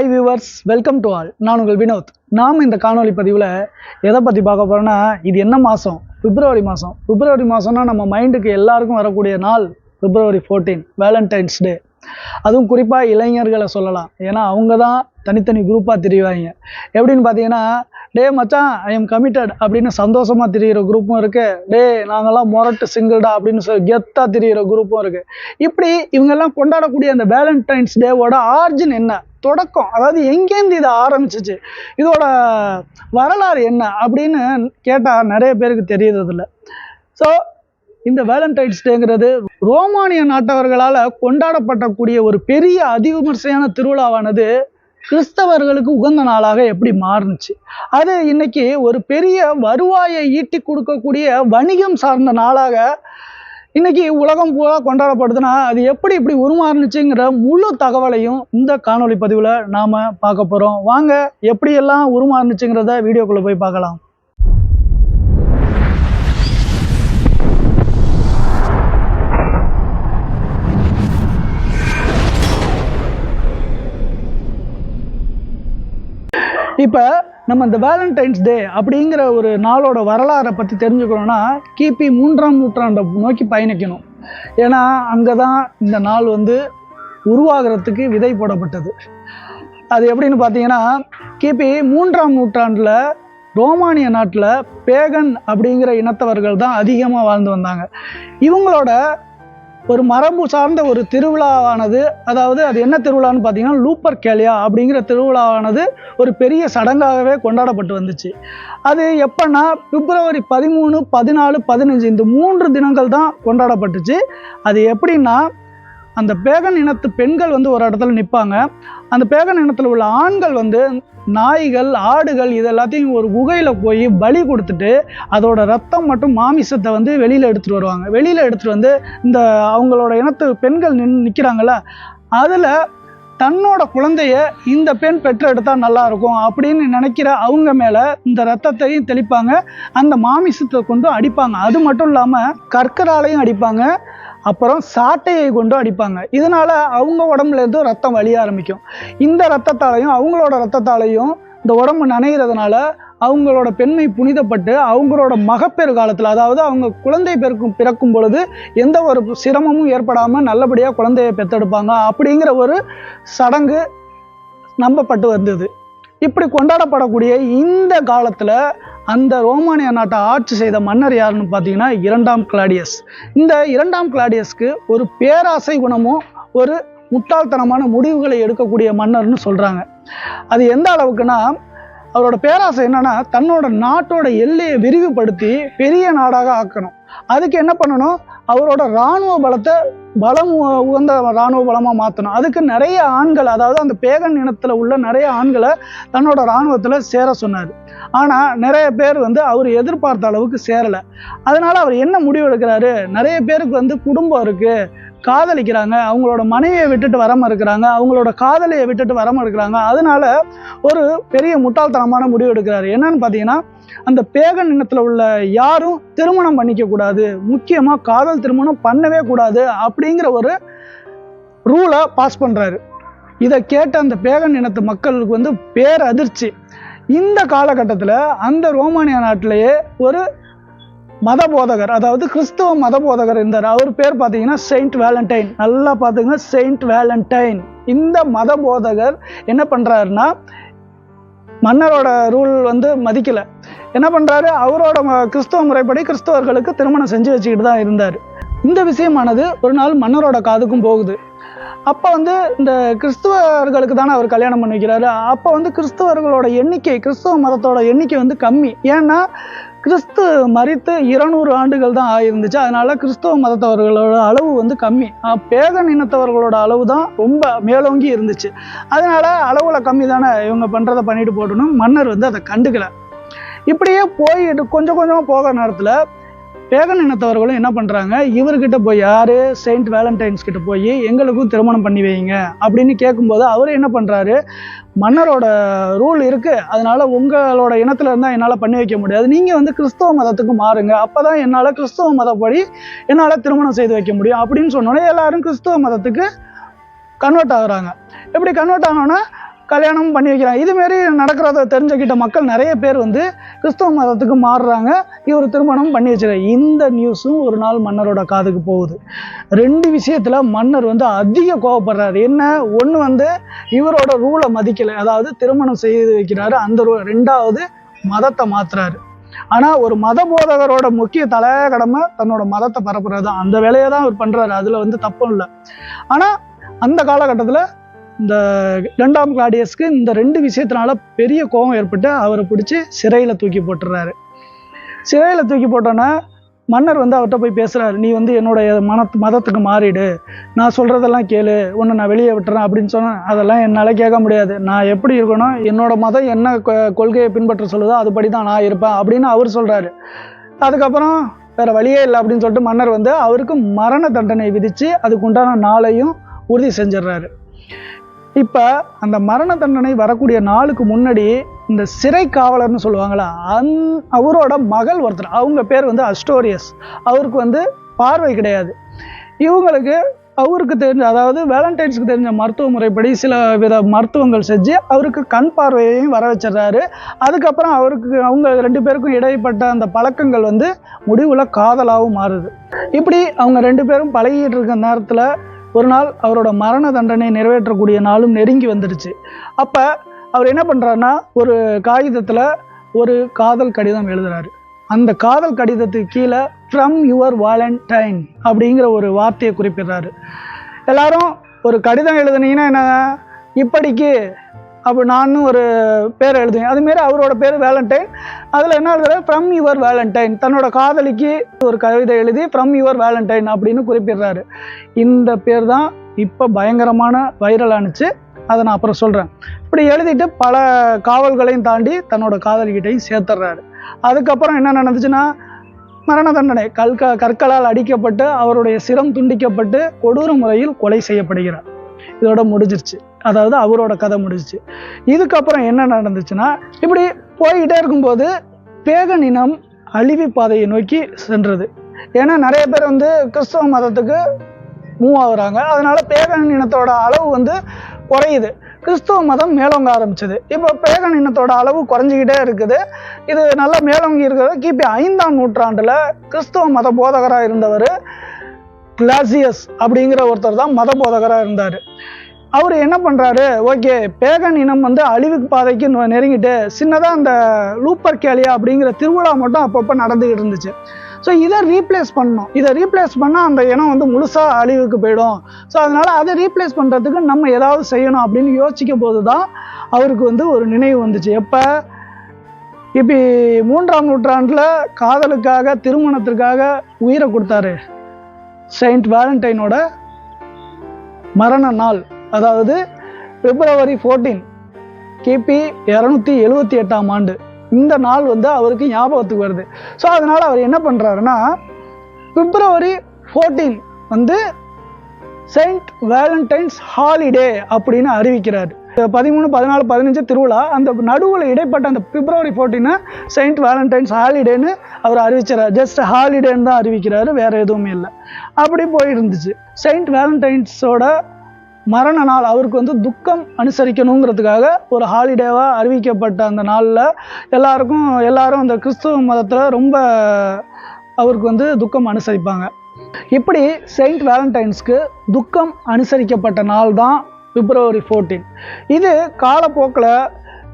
Hi viewers welcome to all நான் உங்கள் வினோத். நாம் இந்த காணொலி பதிவில் எதை பற்றி பார்க்க போகிறோன்னா இது என்ன மாதம் பிப்ரவரி மாதம் பிப்ரவரி மாதம்னா நம்ம மைண்டுக்கு எல்லாருக்கும் வரக்கூடிய நாள் பிப்ரவரி ஃபோர்டீன் வேலண்டைன்ஸ் டே அதுவும் குறிப்பாக இளைஞர்களை சொல்லலாம். ஏன்னா அவங்க தான் தனித்தனி குரூப்பாக தெரிவாங்க. எப்படின்னு பார்த்தீங்கன்னா டே மச்சான் ஐ எம் கமிட்டட் அப்படின்னு சந்தோஷமாக தெரிகிற குரூப்பும் இருக்குது டே நாங்கள்லாம் மொரட்டு சிங்கிள்டா அப்படின்னு சொல்லி கெத்தாக தெரிகிற குரூப்பும் இருக்குது இப்படி இவங்கெல்லாம் கொண்டாடக்கூடிய அந்த வேலண்டைன்ஸ் டேவோட ஆர்ஜின் என்ன? தொடக்கம். அதாவது எங்கேருந்து இது ஆரம்பிச்சிச்சு? இதோட வரலாறு என்ன அப்படின்னு கேட்டால் நிறைய பேருக்கு தெரியறதில்ல. ஸோ இந்த வேலண்டைன்ஸ் டேங்கிறது ரோமானிய நாட்டவர்களால் கொண்டாடப்படக்கூடிய ஒரு பெரிய அதிவிமர்சையான திருவிழாவானது கிறிஸ்தவர்களுக்கு உகந்த நாளாக எப்படி மாறுனுச்சு? அது இன்னைக்கு ஒரு பெரிய வருவாயை ஈட்டி கொடுக்கக்கூடிய வணிகம் சார்ந்த நாளாக இன்னைக்கு உலகம் பூரா கொண்டாடப்படுதுன்னா அது எப்படி இப்படி உருமாறுனுச்சுங்கிற முழு தகவலையும் இந்த காணொளி பதிவில் நாம் பார்க்க போகிறோம் வாங்க எப்படியெல்லாம் உருமாறுனுச்சுங்கிறத வீடியோக்குள்ளே போய் பார்க்கலாம். இப்போ நம்ம இந்த வேலண்டைன்ஸ் டே அப்படிங்கிற ஒரு நாளோட வரலாறை பற்றி தெரிஞ்சுக்கணும்னா கிபி மூன்றாம் நூற்றாண்டை நோக்கி பயணிக்கணும். ஏன்னா அங்கே தான் இந்த நாள் வந்து உருவாகிறதுக்கு விதை போடப்பட்டது. அது எப்படின்னு பார்த்தீங்கன்னா கிபி மூன்றாம் நூற்றாண்டில் ரோமானிய நாட்டில் பேகன் அப்படிங்கிற இனத்தவர்கள் தான் அதிகமாக வாழ்ந்து வந்தாங்க. இவங்களோட ஒரு மரபு சார்ந்த ஒரு திருவிழாவானது அதாவது அது என்ன திருவிழான்னு பார்த்தீங்கன்னா லூப்பர் கேலியா அப்படிங்கிற திருவிழாவானது ஒரு பெரிய சடங்காகவே கொண்டாடப்பட்டு வந்துச்சு. அது எப்போன்னா பிப்ரவரி பதிமூணு பதினாலு பதினஞ்சு இந்த மூன்று தினங்கள் தான் கொண்டாடப்பட்டுச்சு. அது எப்படின்னா அந்த பேகன் இனத்து பெண்கள் வந்து ஒரு இடத்துல நிற்பாங்க அந்த பேகன் இனத்தில் உள்ள ஆண்கள் வந்து நாய்கள் ஆடுகள் இது எல்லாத்தையும் ஒரு குகையில் போய் பலி கொடுத்துட்டு அதோட ரத்தம் மற்றும் மாமிசத்தை வந்து வெளியில் எடுத்துகிட்டு வருவாங்க. வெளியில் எடுத்துகிட்டு வந்து இந்த அவங்களோட இனத்து பெண்கள் நின் நிற்கிறாங்கள அதில் தன்னோட குழந்தைய இந்த பெண் பெற்றெடுத்தா நல்லா இருக்கும் அப்படின்னு நினைக்கிற அவங்க மேலே இந்த ரத்தத்தையும் தெளிப்பாங்க. அந்த மாமிசத்தை கொண்டு அடிப்பாங்க. அது மட்டும் இல்லாமல் கற்கராலையும் அடிப்பாங்க. அப்புறம் சாட்டையை கொண்டு அடிப்பாங்க. இதனால் அவங்க உடம்புலேருந்து ரத்தம் வலிய ஆரம்பிக்கும். இந்த ரத்தத்தாலையும் அவங்களோட ரத்தத்தாலையும் இந்த உடம்பு நனைகிறதுனால அவங்களோட பெண்மை புனிதப்பட்டு அவங்களோட மகப்பேறு காலத்தில் அதாவது அவங்க குழந்தை பிறக்கும் பிறக்கும் பொழுது எந்த ஒரு சிரமமும் ஏற்படாமல் நல்லபடியாக குழந்தையை பெற்றெடுப்பாங்க அப்படிங்கிற ஒரு சடங்கு நம்பப்பட்டு வந்தது. இப்படி கொண்டாடப்படக்கூடிய இந்த காலத்தில் அந்த ரோமானிய நாட்டை ஆட்சி செய்த மன்னர் யாருன்னு பார்த்தீங்கன்னா இரண்டாம் கிளாடியஸ். இந்த இரண்டாம் கிளாடியஸ்க்கு ஒரு பேராசை குணமும் ஒரு முட்டாள்தனமான முடிவுகளை எடுக்கக்கூடிய மன்னர்னு சொல்கிறாங்க அது எந்த அளவுக்குன்னா அவரோட பேராசை என்னன்னா தன்னோட நாட்டோட எல்லையை விரிவுபடுத்தி பெரிய நாடாக ஆக்கணும். அதுக்கு என்ன பண்ணணும்? அவரோட இராணுவ பலத்தை பலம் உ- உகந்த இராணுவ பலமாக மாற்றணும் அதுக்கு நிறைய ஆண்கள் அதாவது அந்த பேகன் இனத்தில் உள்ள நிறைய ஆண்களை தன்னோட இராணுவத்தில் சேர சொன்னார். ஆனால் நிறைய பேர் வந்து அவர் எதிர்பார்த்த அளவுக்கு சேரலை. அதனால அவர் என்ன முடிவு எடுக்கிறாரு நிறைய பேருக்கு வந்து குடும்பம் இருக்குது காதலிக்கிறாங்க அவங்களோட மனைவியை விட்டுட்டு வராம இருக்கிறாங்க அவங்களோட காதலியை விட்டுட்டு வராம இருக்கிறாங்க. அதனால ஒரு பெரிய முட்டாள்தனமான முடிவு எடுக்கிறாரு. என்னன்னு பார்த்தீங்கன்னா அந்த பேகன் இனத்தில் உள்ள யாரும் திருமணம் பண்ணிக்க கூடாது முக்கியமாக காதல் திருமணம் பண்ணவே கூடாது அப்படிங்கிற ஒரு ரூலை பாஸ் பண்ணுறாரு இதை கேட்ட அந்த பேகன் இனத்து மக்களுக்கு வந்து பேரதிர்ச்சி. இந்த காலகட்டத்தில் அந்த ரோமானியா நாட்டிலேயே ஒரு மத போதகர் அதாவது கிறிஸ்துவ மத போதகர் இருந்தார் அவர் பேர் பார்த்தீங்கன்னா செயின்ட் வேலண்டைன். நல்லா பார்த்துங்க செயின்ட் வேலண்டைன். இந்த மத போதகர் என்ன பண்ணுறாருன்னா மன்னரோட ரூல் வந்து மதிக்கலை. என்ன பண்ணுறாரு அவரோட ம- கிறிஸ்தவ முறைப்படி கிறிஸ்தவர்களுக்கு திருமணம் செஞ்சு வச்சுக்கிட்டு தான் இருந்தார். இந்த விஷயமானது ஒரு நாள் மன்னரோட காதுக்கும் போகுது. அப்போ வந்து இந்த கிறிஸ்துவர்களுக்கு தானே அவர் கல்யாணம் பண்ணி வைக்கிறாரு? அப்போ வந்து கிறிஸ்தவர்களோட எண்ணிக்கை கிறிஸ்தவ மதத்தோட எண்ணிக்கை வந்து கம்மி. ஏன்னா கிறிஸ்து மறித்து இருநூறு ஆண்டுகள் தான் ஆயிருந்துச்சு. அதனால கிறிஸ்தவ மதத்தவர்களோட அளவு வந்து கம்மி. பேகன் இனத்தவர்களோட அளவு தான் ரொம்ப மேலோங்கி இருந்துச்சு. அதனால அளவுல கம்மி தானே இவங்க பண்றதை பண்ணிட்டு போட்டணும் மன்னர் வந்து அதை கண்டுக்கல. இப்படியே போயிட்டு கொஞ்சம் கொஞ்சமாக போகிற நேரத்தில் பேகன் இனத்தவர்களும் என்ன பண்ணுறாங்க இவர்கிட்ட போய் யார்? செயின்ட் வேலண்டைன்ஸ் கிட்ட போய் எங்களுக்கும் திருமணம் பண்ணி வைங்க. அப்படின்னு கேட்கும்போது அவர் என்ன பண்ணுறாரு மன்னரோட ரூல் இருக்குது அதனால் உங்களோட இனத்தில் இருந்தால் என்னால் பண்ணி வைக்க முடியாது. நீங்கள் வந்து கிறிஸ்தவ மதத்துக்கு மாறுங்க. அப்போ தான் என்னால் கிறிஸ்தவ மதப்படி என்னால் திருமணம் செய்து வைக்க முடியும் அப்படின்னு சொன்னோன்னே எல்லாரும் கிறிஸ்தவ மதத்துக்கு கன்வெர்ட் ஆகுறாங்க. எப்படி கன்வெர்ட் ஆனோன்னா கல்யாணம் பண்ணி வைக்கிறாங்க. இதுமாரி நடக்கிறத தெரிஞ்சுக்கிட்ட மக்கள் நிறைய பேர் வந்து கிறிஸ்தவ மதத்துக்கு மாறுறாங்க. இவர் திருமணம் பண்ணி வச்சிருக்காரு. இந்த நியூஸும் ஒரு நாள் மன்னரோட காதுக்கு போகுது. ரெண்டு விஷயத்தில் மன்னர் வந்து அதிக கோவப்படுறாரு. என்ன? ஒன்று வந்து இவரோட ரூலை மதிக்கலை. அதாவது திருமணம் செய்து வைக்கிறாரு. அந்த ரூ ரெண்டாவது மதத்தை மாற்றுறாரு ஆனால் ஒரு மத போதகரோட முக்கிய தலைய கடமை தன்னோட மதத்தை பரப்புறது தான் அந்த வேலையை தான் அவர் பண்ணுறாரு அதில் வந்து தப்பும் இல்லை. ஆனால் அந்த காலகட்டத்தில் இந்த இரண்டாம் கிளாடியஸ்க்கு இந்த ரெண்டு விஷயத்தினால பெரிய கோபம் ஏற்பட்டு அவரை பிடிச்சி சிறையில் தூக்கி போட்டுறாரு. சிறையில் தூக்கி போட்டோன்னே மன்னர் வந்து அவர்கிட்ட போய் பேசுகிறாரு நீ வந்து என்னுடைய மன மதத்துக்கு மாறிடு. நான் சொல்கிறதெல்லாம் கேளு. உன்னை நான் வெளியே விட்டுறேன். அப்படின்னு சொன்னேன் அதெல்லாம் என்னால் கேட்க முடியாது. நான் எப்படி இருக்கணும் என்னோட மதம் என்ன கொ- கொள்கையை பின்பற்ற சொல்லுதோ அதுபடி தான் நான் இருப்பேன் அப்படின்னு அவர் சொல்கிறாரு அதுக்கப்புறம் வேறு வழியே இல்லை அப்படின்னு சொல்லிட்டு மன்னர் வந்து அவருக்கு மரண தண்டனை விதித்து அதுக்கு உண்டான நாளையும் உறுதி செஞ்சிடுறாரு. இப்போ அந்த மரண தண்டனை வரக்கூடிய நாளுக்கு முன்னாடி இந்த சிறை காவலர்னு சொல்லுவாங்களா அந் அவரோட மகள் ஒருத்தர் அவங்க பேர் வந்து அஸ்டோரியஸ். அவருக்கு வந்து பார்வை கிடையாது. இவங்களுக்கு அவருக்கு தெரிஞ்ச அதாவது வேலண்டைன்ஸுக்கு தெரிஞ்ச மருத்துவ முறைப்படி சில வித மருத்துவங்கள் செஞ்சு அவருக்கு கண் பார்வையையும் வர வச்சிடுறாரு. அதுக்கப்புறம் அவருக்கு அவங்க ரெண்டு பேருக்கும் இடைப்பட்ட அந்த பழக்கங்கள் வந்து முடிவில் காதலாகவும் மாறுது. இப்படி அவங்க ரெண்டு பேரும் பழகிட்டு இருக்க நேரத்தில் ஒரு நாள் அவரோட மரண தண்டனை நிறைவேற்றக்கூடிய நாளும் நெருங்கி வந்துடுச்சு. அப்போ அவர் என்ன பண்ணுறாருன்னா ஒரு காகிதத்தில் ஒரு காதல் கடிதம் எழுதுறாரு. அந்த காதல் கடிதத்துக்கு கீழே ஃப்ரம் யுவர் வாலண்டைன் அப்படிங்கிற ஒரு வார்த்தையை குறிப்பிடுறாரு. எல்லாரும் ஒரு கடிதம் எழுதுனீங்கன்னா என்ன இப்படிக்கு அப்போ நானும் ஒரு பேர் எழுதுவேன். அதுமாரி அவரோட பேர் வேலண்டைன் அதில் என்ன எழுதுறாரு? ஃப்ரம் யுவர் வேலண்டைன் தன்னோட காதலிக்கு ஒரு கவிதை எழுதி ஃப்ரம் யுவர் வேலண்டைன் அப்படின்னு குறிப்பிடுறாரு. இந்த பேர் தான் இப்போ பயங்கரமான வைரல் ஆனுச்சு. அதை நான் அப்புறம் சொல்கிறேன் இப்படி எழுதிட்டு பல காவல்களையும் தாண்டி தன்னோட காதலிக்கிட்டையும் சேர்த்துட்றாரு அதுக்கப்புறம் என்ன நடந்துச்சுன்னா மரண தண்டனை கல்க கற்களால் அடிக்கப்பட்டு அவருடைய சிரம் துண்டிக்கப்பட்டு கொடூர முறையில் கொலை செய்யப்படுகிறார். இதோட முடிஞ்சிருச்சு. அதாவது அவரோட கதை முடிஞ்சிச்சு. இதுக்கப்புறம் என்ன நடந்துச்சுன்னா இப்படி போய்கிட்டே இருக்கும்போது பேகன் இனம் அழிவு பாதையை நோக்கி சென்றது. ஏன்னா நிறைய பேர் வந்து கிறிஸ்தவ மதத்துக்கு மூவ் ஆகுறாங்க. அதனால பேகன் இனத்தோட அளவு வந்து குறையுது. கிறிஸ்துவ மதம் மேலோங்க ஆரம்பிச்சது. இப்போ பேகன் இனத்தோட அளவு குறைஞ்சிக்கிட்டே இருக்குது. இது நல்லா மேலோங்கி இருக்கிறது. கிபி ஐந்தாம் நூற்றாண்டில் கிறிஸ்துவ மத போதகராக இருந்தவர் கிளாசியஸ் அப்படிங்கிற ஒருத்தர் தான் மத போதகராக இருந்தார். அவர் என்ன பண்ணுறாரு ஓகே பேகன் இனம் வந்து அழிவுக்கு பாதைக்கு நெருங்கிட்டு சின்னதாக அந்த லூப்பர் கேலியா அப்படிங்கிற திருவிழா மட்டும் அப்பப்போ நடந்துக்கிட்டு இருந்துச்சு. ஸோ இதை ரீப்ளேஸ் பண்ணணும். இதை ரீப்ளேஸ் பண்ணால் அந்த இனம் வந்து முழுசாக அழிவுக்கு போயிடும். ஸோ அதனால் அதை ரீப்ளேஸ் பண்ணுறதுக்கு நம்ம ஏதாவது செய்யணும் அப்படின்னு யோசிக்கும் போது தான் அவருக்கு வந்து ஒரு நினைவு வந்துச்சு. எப்போ? இப்போ மூன்றாம் நூற்றாண்டில் காதலுக்காக திருமணத்திற்காக உயிரை கொடுத்தாரு. செயின்ட் வேலண்டைனோட மரண நாள் அதாவது பிப்ரவரி ஃபோர்டீன் கிபி இரநூத்தி எழுவத்தி எட்டாம் ஆண்டு. இந்த நாள் வந்து அவருக்கு ஞாபகத்துக்கு வருது. ஸோ அதனால் அவர் என்ன பண்ணுறாருன்னா பிப்ரவரி ஃபோர்டீன் வந்து செயின்ட் வேலண்டைன்ஸ் ஹாலிடே அப்படின்னு அறிவிக்கிறார். பதிமூணு பதினாலு பதினஞ்சு திருவிழா அந்த நடுவில் இடைப்பட்ட அந்த பிப்ரவரி ஃபோர்டீனை செயின்ட் வேலண்டைன்ஸ் ஹாலிடேன்னு அவர் அறிவிச்சார் ஜஸ்ட் ஹாலிடேன்னு தான் அறிவிக்கிறாரு வேறு எதுவுமே இல்லை. அப்படி போயிருந்துச்சு. செயின்ட் வேலண்டைன்ஸோட மரண நாள் அவருக்கு வந்து துக்கம் அனுசரிக்கணுங்கிறதுக்காக ஒரு ஹாலிடேவாக அறிவிக்கப்பட்ட அந்த நாளில் எல்லாருக்கும் எல்லாரும் அந்த கிறிஸ்துவ மதத்தில் ரொம்ப அவருக்கு வந்து துக்கம் அனுசரிப்பாங்க. இப்படி செயின்ட் வேலண்டைன்ஸ்க்கு துக்கம் அனுசரிக்கப்பட்ட நாள் தான் பிப்ரவரி ஃபோர்டீன் இது காலப்போக்கில்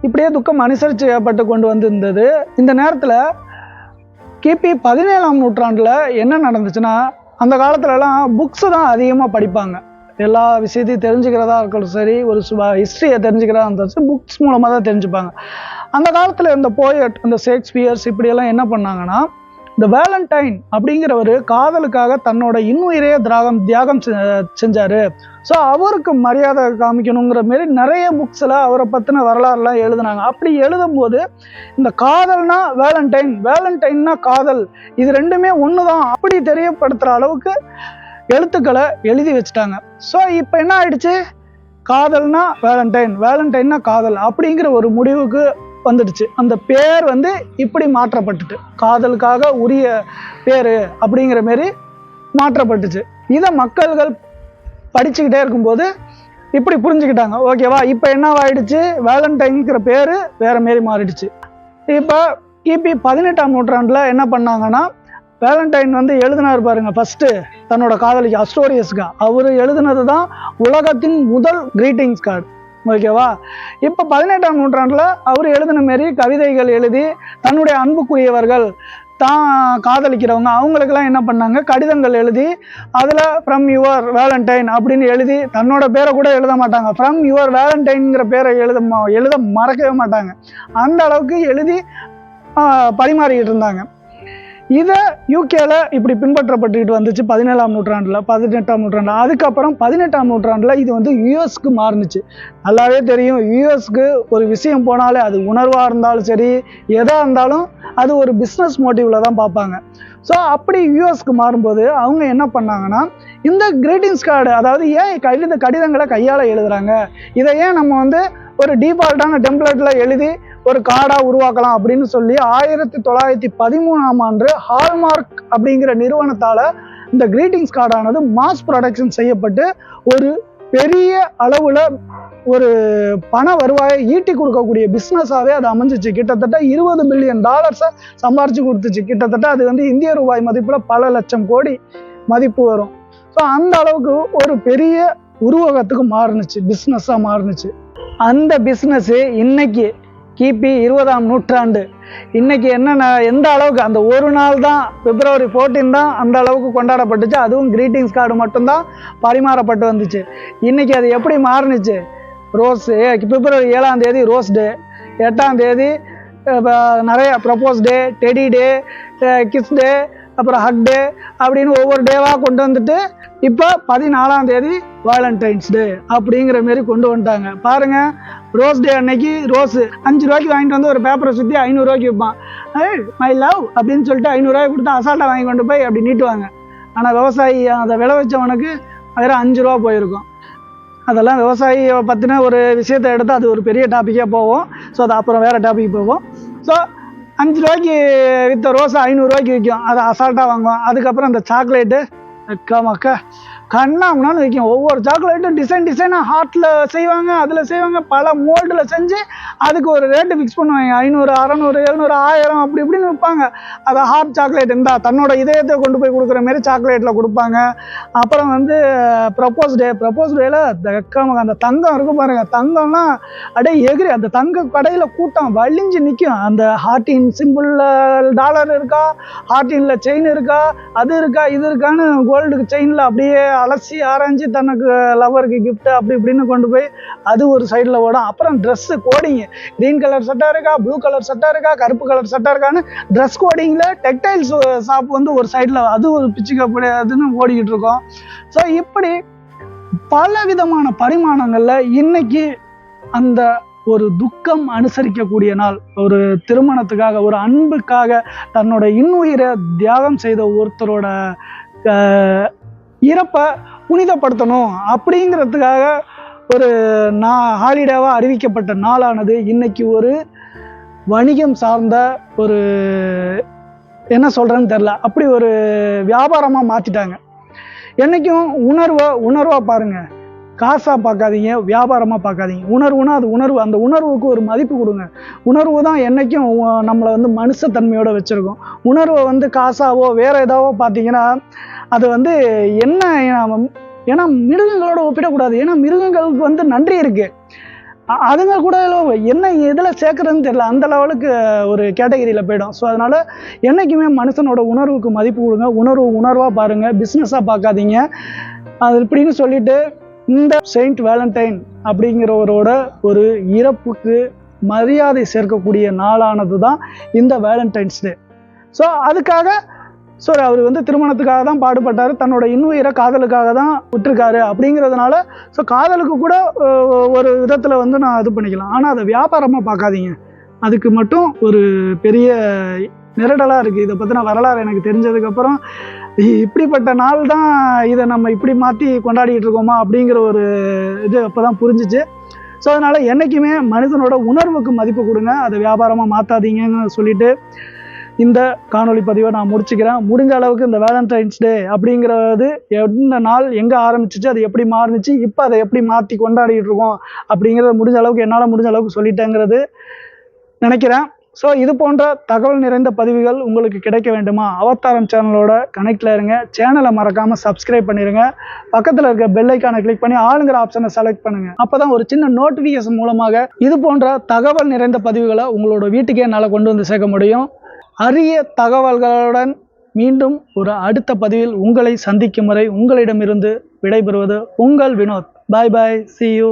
இப்படியே துக்கம் அனுசரிக்கப்பட்டு கொண்டு வந்திருந்தது. இந்த நேரத்தில் கிபி பதினேழாம் நூற்றாண்டில் என்ன நடந்துச்சுன்னா அந்த காலத்துலலாம் புக்ஸு தான் அதிகமாக படிப்பாங்க. எல்லா விஷயத்தையும் தெரிஞ்சுக்கிறதா இருக்கட்டும் சரி ஒரு ஹிஸ்ட்ரியை தெரிஞ்சுக்கிறதா இருந்தாலும் சரி புக்ஸ் மூலமாக தான் தெரிஞ்சுப்பாங்க. அந்த காலத்தில் இந்த போயட் இந்த ஷேக்ஸ்பியர்ஸ் இப்படியெல்லாம் என்ன பண்ணாங்கன்னா இந்த வேலண்டைன் அப்படிங்கிறவர் காதலுக்காக தன்னோட இன்னுயிரையே தியாகம் தியாகம் செ- ஸோ அவருக்கு மரியாதை காமிக்கணுங்கிற மாரி நிறைய புக்ஸில் அவரை பற்றின வரலாறுலாம் எழுதுனாங்க. அப்படி எழுதும்போது இந்த காதல்னா வேலண்டைன் வேலண்டைன்னா காதல் இது ரெண்டுமே ஒன்று தான் அப்படி தெரியப்படுத்துகிற அளவுக்கு எழுத்துக்களை எழுதி வச்சுட்டாங்க. ஸோ இப்போ என்ன ஆயிடுச்சு? காதல்னா வேலண்டைன் வேலண்டைன்னா காதல் அப்படிங்கிற ஒரு முடிவுக்கு வந்துடுச்சு. அந்த பேர் வந்து இப்படி மாற்றப்பட்டுட்டு காதலுக்காக உரிய பேர் அப்படிங்கிற மாரி மாற்றப்பட்டுச்சு. இதை மக்கள்கள் படிச்சுக்கிட்டே இருக்கும்போது இப்படி புரிஞ்சுக்கிட்டாங்க. ஓகேவா இப்போ என்னவாயிடுச்சு வேலண்டைன்ங்கிற பேர் வேற மாரி மாறிடுச்சு. இப்போ கிபி பதினெட்டாம் நூற்றாண்டில் என்ன பண்ணாங்கன்னா வேலண்டைன் வந்து எழுதினார் பாருங்க ஃபஸ்ட்டு தன்னோட காதலிக்கு அஸ்டோரியஸ்க்கு அவர் எழுதினது தான் உலகத்தின் முதல் கிரீட்டிங்ஸ் கார்டு ஓகேவா இப்போ பதினெட்டாம் நூற்றாண்டில் அவர் எழுதின மாரி கவிதைகள் எழுதி தன்னுடைய அன்புக்குரியவர்கள் தான் காதலிக்கிறவங்க அவங்களுக்கெல்லாம் என்ன பண்ணாங்க? கடிதங்கள் எழுதி அதில் ஃப்ரம் யுவர் வேலண்டைன் அப்படின்னு எழுதி தன்னோட பேரை கூட எழுத மாட்டாங்க. ஃப்ரம் யுவர் வேலண்டைன்ங்கிற பேரை எழுத ம- எழுத மறக்கவே மாட்டாங்க. அந்த அளவுக்கு எழுதி பரிமாறிக்கிட்டு இருந்தாங்க. இதை யூகேல இப்படி பின்பற்றப்பட்டுக்கிட்டு வந்துச்சு பதினேழாம் நூற்றாண்டில் பதினெட்டாம் நூற்றாண்டில். அதுக்கப்புறம் பதினெட்டாம் நூற்றாண்டில் இது வந்து யூஎஸ்க்கு மாறுனுச்சு. நல்லாவே தெரியும் யூஎஸ்க்கு ஒரு விஷயம் போனாலே அது உணர்வாக இருந்தாலும் சரி எதாக இருந்தாலும் அது ஒரு பிஸ்னஸ் மோட்டிவில் தான் பார்ப்பாங்க. ஸோ அப்படி யூஎஸ்க்கு மாறும்போது அவங்க என்ன பண்ணாங்கன்னா இந்த கிரீட்டிங்ஸ் கார்டு அதாவது ஏன் கடித கடிதங்களை கையால் எழுதுறாங்க? இதை ஏன் நம்ம வந்து ஒரு டிஃபால்ட்டான டெம்ப்ளேட்டில் எழுதி ஒரு கார்டாக உருவாக்கலாம் அப்படின்னு சொல்லி ஆயிரத்தி தொள்ளாயிரத்தி பதிமூணாம் ஆண்டு ஹால்மார்க் அப்படிங்கிற நிறுவனத்தால் இந்த கிரீட்டிங்ஸ் கார்டானது மாஸ் ப்ரொடக்ஷன் செய்யப்பட்டு ஒரு பெரிய அளவில் ஒரு பண வருவாயை ஈட்டி கொடுக்கக்கூடிய பிஸ்னஸாகவே அது அமைஞ்சிச்சு. கிட்டத்தட்ட இருபது பில்லியன் டாலர்ஸை சம்பாரிச்சு கொடுத்துச்சு. கிட்டத்தட்ட அது வந்து இந்திய ரூபாய் மதிப்பில் பல லட்சம் கோடி மதிப்பு வரும். ஸோ அந்த அளவுக்கு ஒரு பெரிய உருவகத்துக்கு மாறுனுச்சு. பிஸ்னஸாக மாறுனுச்சு. அந்த பிஸ்னஸ்ஸு இன்னைக்கு கிபி இருபதாம் நூற்றாண்டு. இன்றைக்கி என்னென்ன எந்த அளவுக்கு அந்த ஒரு நாள் தான் பிப்ரவரி 14 தான் அந்த அளவுக்கு கொண்டாடப்பட்டுச்சு. அதுவும் க்ரீட்டிங்ஸ் கார்டு மட்டும்தான் பரிமாறப்பட்டு வந்துச்சு. இன்றைக்கி அது எப்படி மாறுனுச்சு? ரோஸ் பிப்ரவரி ஏழாம் தேதி ரோஸ் டே. எட்டாம் தேதி நிறைய propose day teddy day kiss day அப்புறம் ஹக் டே அப்படின்னு ஒவ்வொரு டேவாக கொண்டு வந்துட்டு இப்போ பதினாலாம் தேதி வேலண்டைன்ஸ் டே அப்படிங்கிற மாரி கொண்டு வந்துட்டாங்க. பாருங்கள் ரோஸ் டே அன்னைக்கு ரோஸ் அஞ்சு ரூபாய்க்கு வாங்கிட்டு வந்து ஒரு பேப்பரை சுற்றி ஐநூறுரூவாய்க்கு விற்பான் ஏய் மை லவ் அப்படின்னு சொல்லிட்டு ஐநூறுரூவாய் கொடுத்து அசால்ட்டாக வாங்கி கொண்டு போய் அப்படி நீட்டுவாங்க. ஆனால் விவசாயி அதை விளைவிச்சவனுக்கு வெறும் அஞ்சு ரூபா போயிருக்கும். அதெல்லாம் விவசாயியை பற்றின ஒரு விஷயத்தை எடுத்து அது ஒரு பெரிய டாப்பிக்காக போவோம் ஸோ அது அப்புறம் வேறு டாபிக் போவோம் ஸோ அஞ்சு ரூபாய்க்கு விற்ற ரோஸ் ஐநூறுரூவாய்க்கு விற்கும். அதை அசால்ட்டாக வாங்குவோம் அதுக்கப்புறம் அந்த சாக்லேட்டு அக்கா மக்கா கண்ணாமனாலும் வைக்கும் ஒவ்வொரு சாக்லேட்டும் டிசைன் டிசைனாக ஹார்ட்டில் செய்வாங்க அதில் செய்வாங்க. பல மோல்டில் செஞ்சு அதுக்கு ஒரு ரேட்டு ஃபிக்ஸ் பண்ணுவாங்க. ஐநூறு அறநூறு எழுநூறு ஆயிரம் அப்படி இப்படின்னு விற்பாங்க. அதை ஹார்ட் சாக்லேட் இருந்தால் தன்னோட இதயத்தை கொண்டு போய் கொடுக்குற மாரி சாக்லேட்டில் கொடுப்பாங்க. அப்புறம் வந்து ப்ரப்போஸ் டே ப்ரப்போஸ் டேல அந்த தங்கம் இருக்கும் பாருங்கள் தங்கம்லாம் அப்படியே எகிரி அந்த தங்க கடையில் கூட்டம் வலிஞ்சு நிற்கும் அந்த ஹார்டின் சிம்பிளில் டாலர் இருக்கா? ஹார்டினில் செயின் இருக்கா? அது இருக்கா? இது இருக்கான்னு கோல்டு செயினில் அப்படியே அலசி ஆராய்ஞ்சு தனக்கு லவருக்கு கிஃப்ட்டு அப்படி இப்படின்னு கொண்டு போய் அது ஒரு சைடில் ஓடும். அப்புறம் ட்ரெஸ்ஸு கோடிங் க்ரீன் கலர் சட்டை இருக்கா ப்ளூ கலர் சட்டை இருக்கா கருப்பு கலர் சட்டை இருக்கான்னு ட்ரெஸ் கோடிங்கில் டெக்டைல்ஸ் ஷாப் வந்து ஒரு சைடில் அது ஒரு பிச்சுக்க அதுன்னு ஓடிக்கிட்டு இருக்கோம். ஸோ இப்படி பல விதமான பரிமாணங்களில் இன்னைக்கு அந்த ஒரு துக்கம் அனுசரிக்கக்கூடிய நாள் ஒரு திருமணத்துக்காக ஒரு அன்புக்காக தன்னோட இன்னுயிரை தியாகம் செய்த ஒருத்தரோட இறப்பை புனிதப்படுத்தணும் அப்படிங்கிறதுக்காக ஒரு நா ஹாலிடேவாக அறிவிக்கப்பட்ட நாளானது இன்னைக்கு ஒரு வணிகம் சார்ந்த ஒரு என்ன சொல்கிறேன்னு தெரில அப்படி ஒரு வியாபாரமாக மாற்றிட்டாங்க என்றைக்கும் உணர்வை உணர்வாக பாருங்கள் காசாக பார்க்காதீங்க வியாபாரமாக பார்க்காதீங்க. உணர்வுனா அது உணர்வு. அந்த உணர்வுக்கு ஒரு மதிப்பு கொடுங்க. உணர்வு தான் என்றைக்கும் நம்மளை வந்து மனுஷத்தன்மையோடு வச்சுருக்கோம். உணர்வை வந்து காசாவோ வேறு ஏதாவோ பார்த்தீங்கன்னா அது வந்து என்ன ஏன்னா மிருகங்களோட ஒப்பிடக்கூடாது. ஏன்னா மிருகங்களுக்கு வந்து நன்றி இருக்குது அதுங்க கூட என்ன இதில் சேர்க்குறதுன்னு தெரியல. அந்த லெவலுக்கு ஒரு கேட்டகரியில் போயிடும். ஸோ அதனால் என்றைக்குமே மனுஷனோட உணர்வுக்கு மதிப்பு கொடுங்க. உணர்வு உணர்வாக பாருங்கள் பிஸ்னஸாக பார்க்காதீங்க. அது இப்படின்னு சொல்லிவிட்டு இந்த செயின்ட் வேலண்டைன் அப்படிங்கிறவரோட ஒரு இறப்புக்கு மரியாதை சேர்க்கக்கூடிய நாளானது தான் இந்த வேலண்டைன்ஸ் டே. ஸோ அதுக்காக ஸோ அவர் வந்து திருமணத்துக்காக தான் பாடுபட்டார். தன்னோட இன்னுயிரை காதலுக்காக தான் விட்டுருக்காரு அப்படிங்கிறதுனால ஸோ காதலுக்கு கூட ஒரு விதத்தில் வந்து நான் இது பண்ணிக்கலாம். ஆனால் அதை வியாபாரமாக பார்க்காதீங்க. அதுக்கு மட்டும் ஒரு பெரிய நிரடலாக இருக்குது இதை பற்றின வரலாறு எனக்கு தெரிஞ்சதுக்கப்புறம் இப்படிப்பட்ட நாள் தான் இதை நம்ம இப்படி மாற்றி கொண்டாடிக்கிட்டு இருக்கோமா அப்படிங்கிற ஒரு இது அப்போ தான் புரிஞ்சிச்சு. ஸோ அதனால் என்றைக்குமே மனிதனோட உணர்வுக்கு மதிப்பு கொடுங்க. அதை வியாபாரமாக மாற்றாதீங்கன்னு சொல்லிட்டு இந்த காணொளி பதிவை நான் முடிச்சுக்கிறேன். முடிஞ்ச அளவுக்கு இந்த வேலண்டைன்ஸ் டே அப்படிங்கிறது எந்த நாள் எங்கே ஆரம்பிச்சிச்சு அது எப்படி மாறுனுச்சு இப்போ அதை எப்படி மாற்றி கொண்டாடிட்டு இருக்கோம் அப்படிங்கிறத முடிஞ்ச அளவுக்கு என்னால் முடிஞ்ச அளவுக்கு சொல்லிட்டேங்கிறது நினைக்கிறேன். ஸோ இது போன்ற தகவல் நிறைந்த பதிவுகள் உங்களுக்கு கிடைக்க வேண்டுமா? அவதாரம் சேனலோட கனெக்டில் இருங்க. சேனலை மறக்காமல் சப்ஸ்கிரைப் பண்ணிடுங்க பக்கத்தில் இருக்க பெல் ஐக்கானை கிளிக் பண்ணி ஆளுங்கிற ஆப்ஷனை செலக்ட் பண்ணுங்கள் அப்போ தான் ஒரு சின்ன நோட்டிஃபிகேஷன் மூலமாக இது போன்ற தகவல் நிறைந்த பதிவுகளை உங்களோட வீட்டுக்கே என்னால் கொண்டு வந்து சேர்க்க முடியும். அரிய தகவல்களுடன் மீண்டும் ஒரு அடுத்த பதிவில் உங்களை சந்திக்கும் வரை உங்களிடமிருந்து விடைபெறுவது உங்கள் Vinod. Bye bye see you